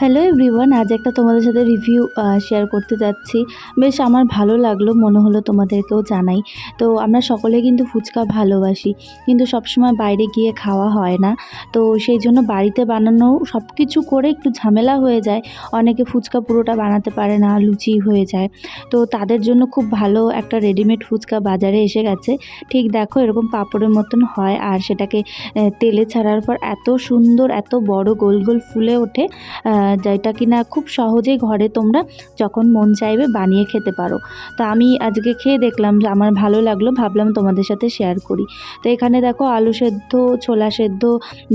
Hello everyone আজ একটা তোমাদের সাথে রিভিউ শেয়ার করতে যাচ্ছি। বেশ আমার ভালো লাগল, মনে হলো তোমাদেরকেও জানাই। তো আমরা সকলে কিন্তু ফুচকা ভালোবাসি, কিন্তু সবসময় বাইরে গিয়ে খাওয়া হয় না। তো সেই জন্য বাড়িতে বানানো সব কিছু করে একটু ঝামেলা হয়ে যায়। অনেকে ফুচকা পুরোটা বানাতে পারে না, লুচি হয়ে যায়। তো তাদের জন্য খুব ভালো একটা রেডিমেড ফুচকা বাজারে এসে গেছে। ঠিক দেখো, এরকম পাঁপড়ের মতন হয় আর সেটাকে তেলে ছাড়ার পর এত সুন্দর, এত বড় গোল গোল ফুলে ওঠে। যেটা কিনা খুব সহজেই ঘরে তোমরা যখন মন চাইবে বানিয়ে খেতে পারো। তো আমি আজকে খেয়ে দেখলাম যে আমার ভালো লাগল, ভাবলাম তোমাদের সাথে শেয়ার করি। তো এখানে দেখো আলু সেদ্ধ, ছোলা সেদ্ধ,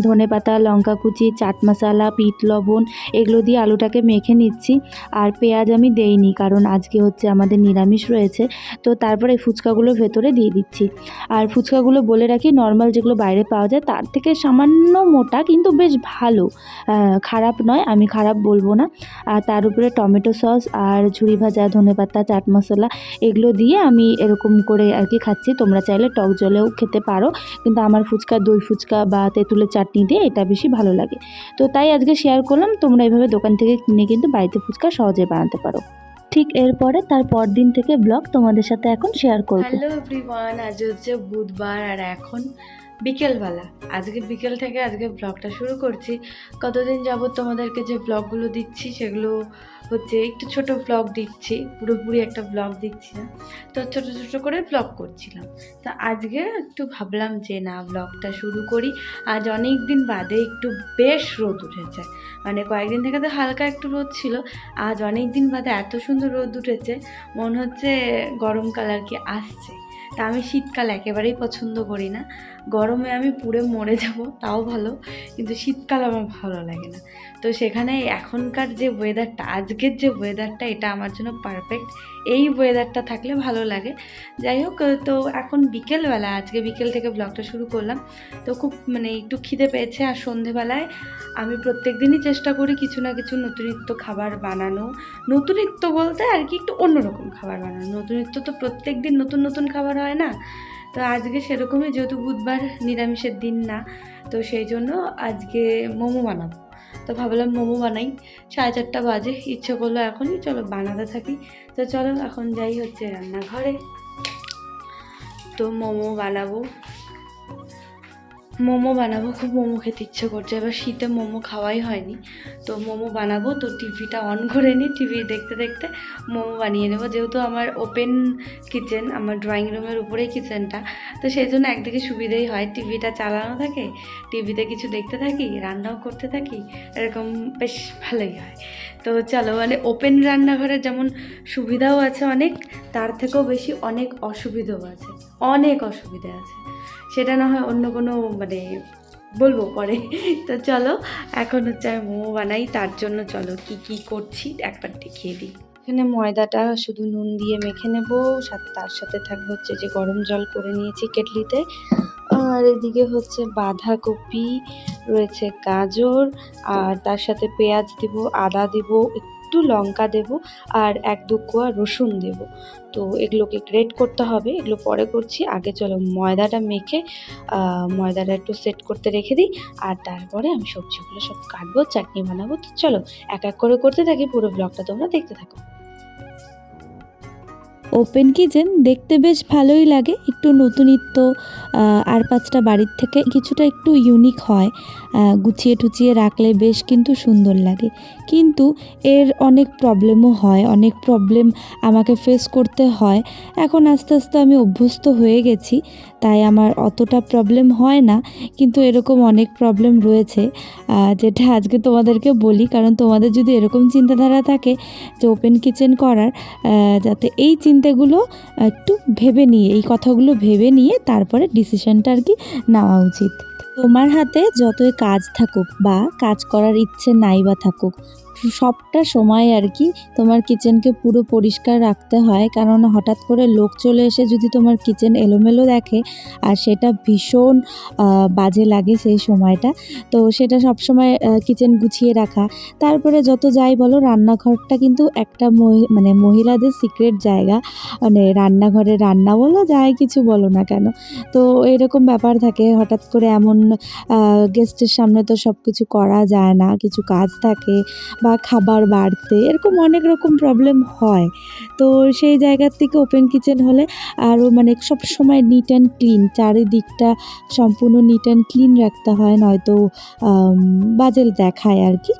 ধনে পাতা, লঙ্কা কুচি, চাট মশলা পিঠ লবণ, এগুলো দিয়ে আলুটাকে মেখে নিচ্ছি। আর পেঁয়াজ আমি দেইনি কারণ আজকে হচ্ছে আমাদের নিরামিষ রয়েছে। তো তারপরে ফুচকাগুলো ভেতরে দিয়ে দিচ্ছি। আর ফুচকাগুলো বলে রাখি নর্মাল যেগুলো বাইরে পাওয়া যায় তার থেকে সামান্য মোটা কিন্তু বেশ ভালো। খারাপ নয়, আমি খারাপ বলব না। আর তার উপরে টমেটো সস আর ঝুড়ি ভাজা ধনেপাতা চাট মশলা এগুলো দিয়ে আমি এরকম করে আর কি খাচ্ছি। তোমরা চাইলে টক জলেও খেতে পারো, কিন্তু আমার ফুচকা, দই ফুচকা বা তেঁতুলের চাটনি দিয়ে এটা বেশি ভালো লাগে। তো তাই আজকে শেয়ার করলাম, তোমরা এভাবে দোকান থেকে কিনে কিন্তু বাড়িতে ফুচকা সহজে বানাতে পারো। ঠিক এরপরে তার পর দিন থেকে ব্লগ তোমাদের সাথে এখন শেয়ার করব। হ্যালো এভরিওয়ান আজ হচ্ছে বুধবার আর এখন বিকেলবেলা। আজকে বিকেল থেকে আজকে ব্লগটা শুরু করছি। কতদিন যাবত তোমাদেরকে যে ব্লগগুলো দিচ্ছি সেগুলো হচ্ছে একটু ছোট ব্লগ দিচ্ছি, পুরোপুরি একটা ব্লগ দিচ্ছি না। তো ছোট ছোট করে ব্লগ করছিলাম। তো আজকে একটু ভাবলাম যে না ব্লগটা শুরু করি। আজ অনেক দিন বাদে একটু বেশ রোদ উঠেছে। মানে কয়েকদিন থেকে তো হালকা একটু রোদ ছিল। আজ অনেক দিন বাদে এত সুন্দর রোদ উঠেছে, মনে হচ্ছে গরমকাল আর কি আসছে। তা আমি শীতকাল একেবারেই পছন্দ করি না। গরমে আমি পুড়ে মরে যাব, তাও ভালো, কিন্তু শীতকাল আমার ভালো লাগে না। তো সেখানে এখনকার যে ওয়েদারটা আজকের যে ওয়েদারটা এটা আমার জন্য পারফেক্ট এই ওয়েদারটা থাকলে ভালো লাগে। যাই হোক, তো এখন বিকেলবেলা, আজকে বিকেল থেকে ব্লগটা শুরু করলাম। তো খুব মানে একটু খিদে পেয়েছে আর সন্ধেবেলায় আমি প্রত্যেক দিনই চেষ্টা করি কিছু না কিছু নতুনিত্ব খাবার বানানো। নতুনিত্ব বলতে আর কি একটু অন্যরকম খাবার বানানো। নতুনিত্ব তো প্রত্যেক দিন নতুন নতুন খাবার হয় না। তো আজকে সেরকমই যেহেতু বুধবার, নিরামিষের দিন না, তো সেই জন্য আজকে মোমো বানাবো। তো ভাবলাম মোমো বানাই। সাড়ে চারটা বাজে, ইচ্ছে করল এখনই, চলো বানাতে থাকি। তো চলো, এখন যাই হচ্ছে রান্নাঘরে। তো মোমো বানাবো। মোমো বানাবো, খুব মোমো খেতে ইচ্ছে করছে। এবার শীতে মোমো খাওয়াই হয়নি। তো মোমো বানাবো, তো টিভিটা অন করে নিই টিভি দেখতে দেখতে মোমো বানিয়ে নেব। যেহেতু আমার ওপেন কিচেন আমার ড্রয়িং রুমের উপরেই কিচেনটা তো সেই জন্য একদিকে সুবিধেই হয়। টিভিটা চালানো থাকে, টিভিতে কিছু দেখতে থাকি, রান্নাও করতে থাকি, এরকম বেশ ভালোই হয়। তো চলো মানে ওপেন রান্নাঘরে যেমন সুবিধাও আছে অনেক, তার থেকেও বেশি অনেক অসুবিধাও আছে। অনেক অসুবিধা আছে। সেটা না হয় অন্য কোনো মানে বলব পরে। তো চলো, এখন হচ্ছে আমি মোমো বানাই, তার জন্য চলো কি কি করছি একবার দেখিয়ে দিই। এখানে ময়দাটা শুধু নুন দিয়ে মেখে নেব, সাথে তার সাথে থাকবে হচ্ছে যে গরম জল করে নিয়েছি কেটলিতে। আর এদিকে হচ্ছে বাঁধাকপি, রয়েছে গাজর, আর তার সাথে পেঁয়াজ দিব, আদা দিব একটু লঙ্কা দেব আর এক দু কোয়া রসুন দেব। তো এগুলোকে গ্রেট করতে হবে, এগুলো পরে করছি। আগে চলো ময়দাটা মেখে ময়দাটা একটু সেট করতে রেখে দিই। আর তারপরে আমি সবজিগুলো সব কাটবো, চাটনি বানাবো। তো চলো এক এক করে করতে থাকি, পুরো ব্লগটা তোমরা দেখতে থাকো। ওপেন কিচেন দেখতে বেশ ভালোই লাগে। একটু নতুনিত্ব আর পাঁচটা বাড়ির থেকে কিছুটা একটু ইউনিক হয়। গুছিয়ে টুচিয়ে রাখলে বেশ কিন্তু সুন্দর লাগে। কিন্তু এর অনেক প্রবলেমও হয়, অনেক প্রবলেম আমাকে ফেস করতে হয়। এখন আস্তে আস্তে আমি অভ্যস্ত হয়ে গেছি, তাই আমার অতটা প্রবলেম হয় না। কিন্তু এরকম অনেক প্রবলেম রয়েছে যেটা আজকে তোমাদেরকে বলি। কারণ তোমাদের যদি এরকম চিন্তাধারা থাকে যে ওপেন কিচেন করার যাতে এই চিন্তাগুলো একটু ভেবে নিয়ে, এই কথাগুলো ভেবে নিয়ে তারপরে ডিসিশনটা আর কি নেওয়া উচিত। তোমার হাতে যতই কাজ থাকুক বা কাজ করার ইচ্ছে নাই বা থাকুক সবটা সময় আর কি তোমার কিচেনকে পুরো পরিষ্কার রাখতে হয়। কারণ হঠাৎ করে লোক চলে এসে যদি তোমার কিচেন এলোমেলো দেখে, আর সেটা ভীষণ বাজে লাগে সেই সময়টা। তো সেটা সবসময় কিচেন গুছিয়ে রাখা। তারপরে যত যাই বলো, রান্নাঘরটা কিন্তু একটা মানে মহিলাদের সিক্রেট জায়গা। মানে রান্নাঘরে রান্না বলো, যাই কিছু বলো না কেন। তো এরকম ব্যাপার থাকে। হঠাৎ করে এমন গেস্টের সামনে তো সব কিছু করা যায় না। কিছু কাজ থাকে বা খাবার বাড়তে এরকম অনেক রকম প্রবলেম হয়। তো সেই জায়গার থেকে ওপেন কিচেন হলে আরও মানে সব সময় নিট অ্যান্ড ক্লিন চারিদিকটা সম্পূর্ণ নিট অ্যান্ড ক্লিন রাখতে হয় নয়তো আম, বাজে দেখায় আর কি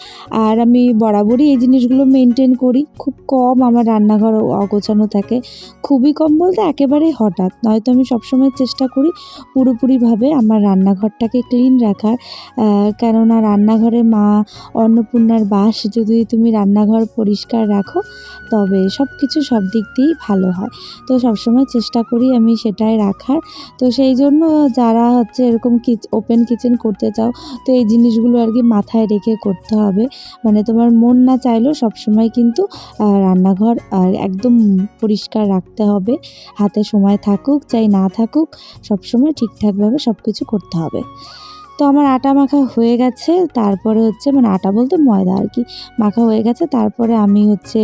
আর আমি বরাবরই এই জিনিসগুলো মেনটেন করি। খুব কম আমার রান্নাঘর অগোছানো থাকে। খুবই কম বলতে একেবারেই হঠাৎ। নয়তো আমি সবসময় চেষ্টা করি পুরোপুরিভাবে আমার রান্নাঘরটাকে ক্লিন রাখার। কেননা রান্নাঘরে মা অন্নপূর্ণার বাস যদি তুমি রান্নাঘর পরিষ্কার রাখো, তবে সব কিছু সব দিক দিয়েই ভালো হয়। তো সবসময় চেষ্টা করি আমি সেটাই রাখার। তো সেই জন্য যারা হচ্ছে এরকম কিচ ওপেন কিচেন করতে চাও, তো এই জিনিসগুলো আর কি মাথায় রেখে করতে হবে। মানে তোমার মন না চাইলেও সবসময় কিন্তু রান্নাঘর একদম পরিষ্কার রাখতে হবে। হাতে সময় থাকুক, চাই না থাকুক, সবসময় ঠিকঠাকভাবে সব কিছু করতে হবে। তো আমার আটা মাখা হয়ে গেছে, তারপরে হচ্ছে মানে আটা বলতে ময়দা আর কি মাখা হয়ে গেছে, তারপরে আমি হচ্ছে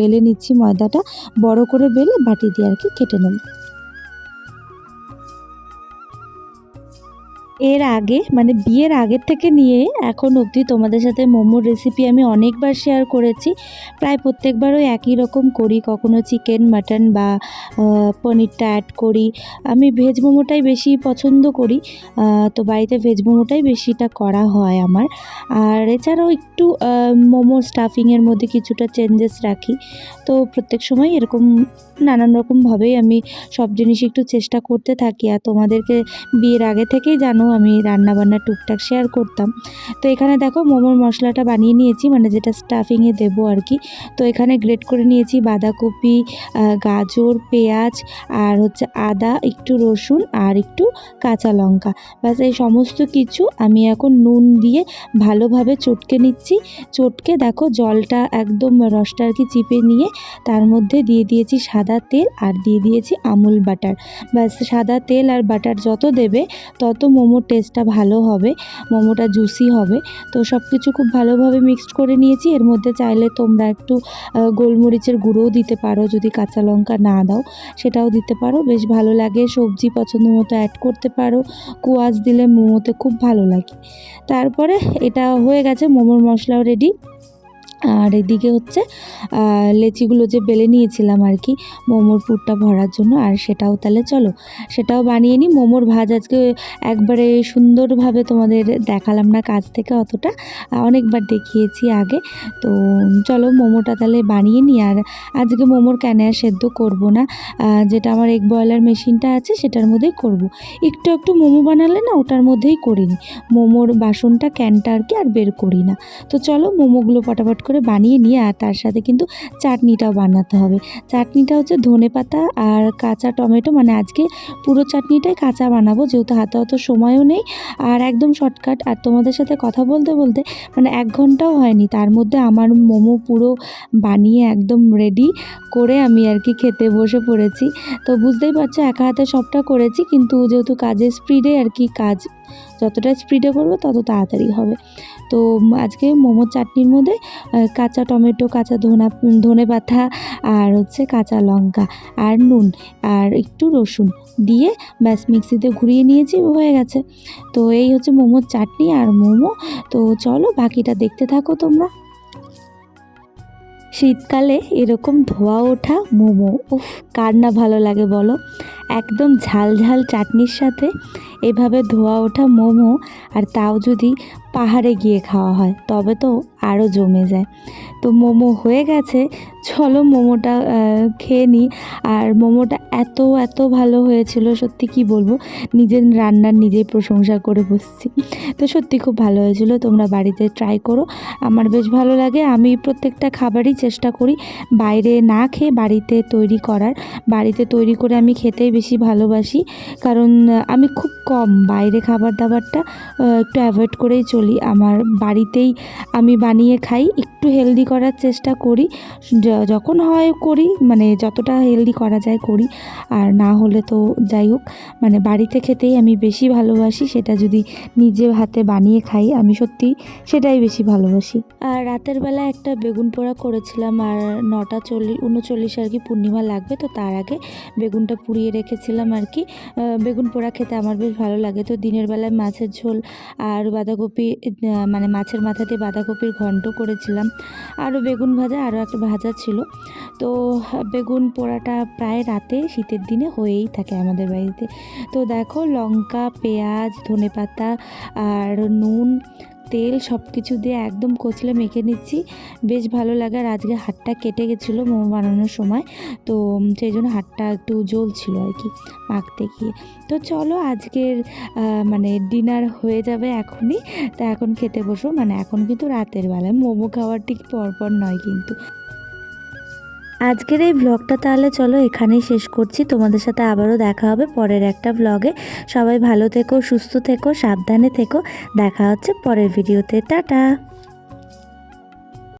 বেলে নিচ্ছি ময়দাটা, বড় করে বেলে বাটি দিয়ে আর কি কেটে নেব। এর আগে মানে বিয়ের আগের থেকে নিয়ে এখন অবধি তোমাদের সাথে মোমোর রেসিপি আমি অনেকবার শেয়ার করেছি। প্রায় প্রত্যেকবার ওই একই রকম করি, কখনো চিকেন মাটন বা পনিরটা অ্যাড করি। আমি ভেজ মোমোটাই বেশি পছন্দ করি তো বাড়িতে ভেজ মোমোটাই বেশিটা করা হয় আমার। আর এছাড়াও একটু মোমো স্টাফিংয়ের মধ্যে কিছুটা চেঞ্জেস রাখি। তো প্রত্যেক সময় এরকম নানান রকমভাবেই আমি সব জিনিস একটু চেষ্টা করতে থাকি। আর তোমাদেরকে বিয়ের আগে থেকেই জানো আমি রান্না বান্না টুকটাক শেয়ার করতাম। তো এখানে দেখো মোমোর মশলাটা বানিয়ে নিয়েছি মানে যেটা স্টাফিংয়ে দেবো আর কি। তো এখানে গ্রেট করে নিয়েছি বাঁধাকপি গাজর, পেঁয়াজ আর হচ্ছে আদা, একটু রসুন আর একটু কাঁচা লঙ্কা। ব্যাস, এই সমস্ত কিছু আমি এখন নুন দিয়ে ভালোভাবে চটকে নিচ্ছি। চটকে দেখো জলটা একদম রসটা আর কি চিপে নিয়ে তার মধ্যে দিয়ে দিয়েছি সাদা তেল আর দিয়ে দিয়েছি আমুল বাটার। ব্যাস, সাদা তেল আর বাটার যত দেবে তত মোমোর টেস্টটা ভালো হবে, মোমোটা জুসি হবে। তো সব কিছু খুব ভালোভাবে মিক্সড করে নিয়েছি। এর মধ্যে চাইলে তোমরা একটু গোলমরিচের গুঁড়োও দিতে পারো, যদি কাঁচা লঙ্কা না দাও, সেটাও দিতে পারো। বেশ ভালো লাগে, সবজি পছন্দ মতো অ্যাড করতে পারো। কুয়াশ দিলে মোমোতে খুব ভালো লাগে। তারপরে এটা হয়ে গেছে, মোমোর মশলাও রেডি আর এদিকে হচ্ছে লেচিগুলো যে বেলে নিয়েছিলাম আর কি, মোমোর পুরটা ভরার জন্য, আর সেটাও তাহলে চলো। সেটাও বানিয়ে নিই। মোমোর ভাজ আজকে একবারে সুন্দরভাবে তোমাদের দেখালাম না কাজ থেকে অতটা অনেকবার দেখিয়েছি আগে। তো চলো মোমোটা তাহলে বানিয়ে নিই। আর আজকে মোমোর ক্যানে সেদ্ধ করব না। যেটা আমার এগ বয়লার মেশিনটা আছে, সেটার মধ্যেই করব। একটু একটু মোমো বানালে না, ওটার মধ্যেই করি নিই মোমোর বাসনটা ক্যানটা আর কি, আর বের করি না। তো চলো মোমোগুলো পটাপট করে বানিয়ে নিয়ে, আর তার সাথে কিন্তু চাটনিটাও বানাতে হবে। চাটনিটা হচ্ছে ধনে পাতা আর কাঁচা টমেটো মানে আজকে পুরো চাটনিটাই কাঁচা বানাবো, যেহেতু হাতে অত সময়ও নেই। আর একদম শর্টকাট, আর তোমাদের সাথে কথা বলতে বলতে মানে এক ঘন্টাও হয়নি। তার মধ্যে আমার মোমো পুরো বানিয়ে একদম রেডি করে আমি আর কি খেতে বসে পড়েছি। তো বুঝতেই পারছ, একা হাতে সবটা করেছি, কিন্তু যেহেতু কাজের স্পিডে আর কি কাজ যতটা স্পিডে করব তত তাড়াতাড়ি হবে। তো আজকে মোমোর চাটনির মধ্যে কাঁচা টমেটো, কাঁচা ধনা ধনে পাতা আর হচ্ছে কাঁচা লঙ্কা আর নুন আর একটু রসুন দিয়ে ব্যাস মিক্সিতে ঘুরিয়ে নিয়েছি, হয়ে গেছে। তো এই হচ্ছে মোমোর চাটনি আর মোমো। তো চলো বাকিটা দেখতে থাকো তোমরা। শীতকালে এরকম ধোয়া ওঠা মোমো, উফ, কার না ভালো লাগে বলো? একদম ঝাল ঝাল চাটনির সাথে এভাবে ধোয়া ওঠা মোমো আর তাও যদি পাহাড়ে গিয়ে খাওয়া হয়, তবে তো আরও জমে যায়। তো মোমো হয়ে গেছে, চলো মোমোটা খেয়ে নিই। আর মোমোটা এত এত ভালো হয়েছিল, সত্যি কি বলব? নিজের রান্নার নিজেই প্রশংসা করে বসছি। তো সত্যি খুব ভালো হয়েছিল, তোমরা বাড়িতে ট্রাই করো। আমার বেশ ভালো লাগে, আমি প্রত্যেকটা খাবারই চেষ্টা করি বাইরে না খেয়ে বাড়িতে তৈরি করার। বাড়িতে তৈরি করে আমি খেতেই বেশি ভালোবাসি, কারণ আমি খুব কম বাইরে খাবার দাবারটা একটু অ্যাভয়েড করেই চলি বলি, আমার বাড়িতেই আমি বানিয়ে খাই, একটু হেলদি করার চেষ্টা করি যখন হয় করি মানে যতটা হেলদি করা যায় করি, আর না হলে তো যাই হোক মানে বাড়িতে খেতেই আমি বেশি ভালোবাসি, সেটা যদি নিজে হাতে বানিয়ে খাই, আমি সত্যি সেটাই বেশি ভালোবাসি। আর রাতের বেলা একটা বেগুন পোড়া করেছিলাম, আর নটা চল্লিশ উনচল্লিশ আর কি পূর্ণিমা লাগবে, তো তার আগে বেগুনটা পুড়িয়ে রেখেছিলাম আর কি। বেগুন পোড়া খেতে আমার বেশ ভালো লাগে, তো দিনের বেলায় মাছের ঝোল আর বাঁধাকপি মানে মাছের মাথা দিয়ে বাঁধাকপির ঘন্ট করেছিলাম। আরও বেগুন ভাজা, আরও একটা ভাজা ছিল। তো বেগুন পোড়াটা প্রায় রাতে শীতের দিনে হয়েই থাকে আমাদের বাড়িতে। তো দেখো লঙ্কা, পেঁয়াজ ধনে পাতা আর নুন তেল সব কিছু দিয়ে একদম কচলে মেখে নিচ্ছি। বেশ ভালো লাগে আর আজকে হাতটা কেটে গেছিল মোমো বানানোর সময়। তো সেই জন্য হাতটা একটু জ্বলছিল আর কি মাখতে গিয়ে। তো চলো আজকের মানে ডিনার হয়ে যাবে এখনই। তা এখন খেতে বসো। মানে এখন কিন্তু রাতের বেলায় মোমো খাওয়ার ঠিক পরপর নয় কিন্তু। আজকের এই ব্লগটা তাহলে চলো এখানেই শেষ করছি। তোমাদের সাথে আবারও দেখা হবে পরের একটা ব্লগে সবাই ভালো থেকো, সুস্থ থেকো, সাবধানে থেকো। দেখা হচ্ছে পরের ভিডিওতে টাটা!